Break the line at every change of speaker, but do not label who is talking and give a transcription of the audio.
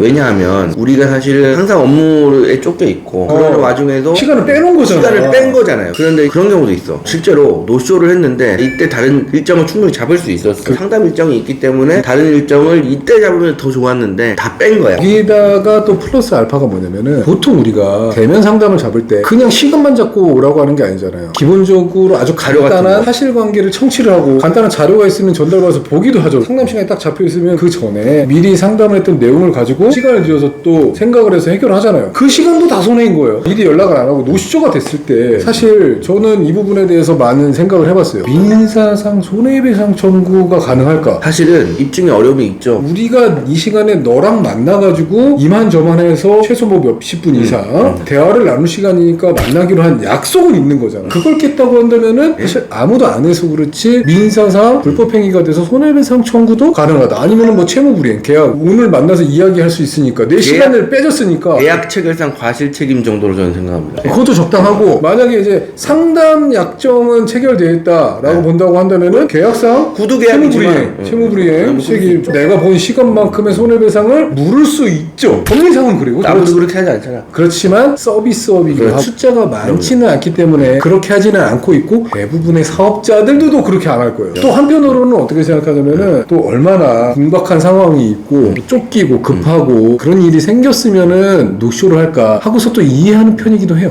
왜냐하면 우리가 사실은 항상 업무에 쫓겨 있고 그런
어.
와중에도
시간을 빼놓은 거잖아.
시간을 뺀 거잖아요. 그런데 그런 경우도 있어. 실제로 노쇼를 했는데 이때 다른 일정을 충분히 잡을 수 있었어. 상담 일정이 있기 때문에 다른 일정을 이때 잡으면 더 좋았는데 다 뺀 거야.
여기다가 또 플러스 알파가 뭐냐면은 보통 우리가 대면 상담을 잡을 때 그냥 시간만 잡고 오라고 하는 게 아니잖아요. 기본적으로 아주
자료 같은
간단한
거.
사실관계를 청취를 하고 간단한 자료가 있으면 전달받아서 보기도 하죠. 상담 시간이 딱 잡혀 있으면 그 전에 미리 상담을 했던 내용을 가지고 시간을 들여서 또 생각을 해서 해결을 하잖아요. 그 시간도 다 손해인 거예요. 미리 연락을 안 하고 노쇼가 됐을 때 사실 저는 이 부분에 대해서 많은 생각을 해봤어요. 민사상 손해배상 청구가 가능할까?
사실은 입증에 어려움이 있죠.
우리가 이 시간에 너랑 만나가지고 이만저만해서 최소 뭐 몇십 분 이상 대화를 나눌 시간이니까 만나기로 한 약속은 있는 거잖아. 그걸 깼다고 한다면은 사실 아무도 안 해서 그렇지 민사상 불법행위가 돼서 손해배상 청구도 가능하다. 아니면은 뭐 채무불이행 계약 오늘 만나서 이야기할 수 있으니까 내 시간을 빼줬으니까
계약 체결상 과실 책임 정도로 저는 생각합니다.
그것도 적당하고 만약에 이제 상담 약정은 체결되어 있다라고 본다고 한다면은 계약상
구두 계약이지만 응.
채무불이행 책임 내가 본 시간만큼의 손해배상을 물을 수 있죠. 법리상은 그리고
아무도 그렇게 하지 않잖아.
그렇지만 서비스업이기도 하고
그렇지.
숫자가 많지는 않기 때문에 그렇게 하지는 않고 있고 대부분의 사업자들도 그렇게 안 할 거예요. 또 한편으로는 어떻게 생각하냐면은 또 얼마나 긴박한 상황이 있고 쫓기고 급 하고 그런 일이 생겼으면은 노쇼를 할까 하고서 또 이해하는 편이기도 해요.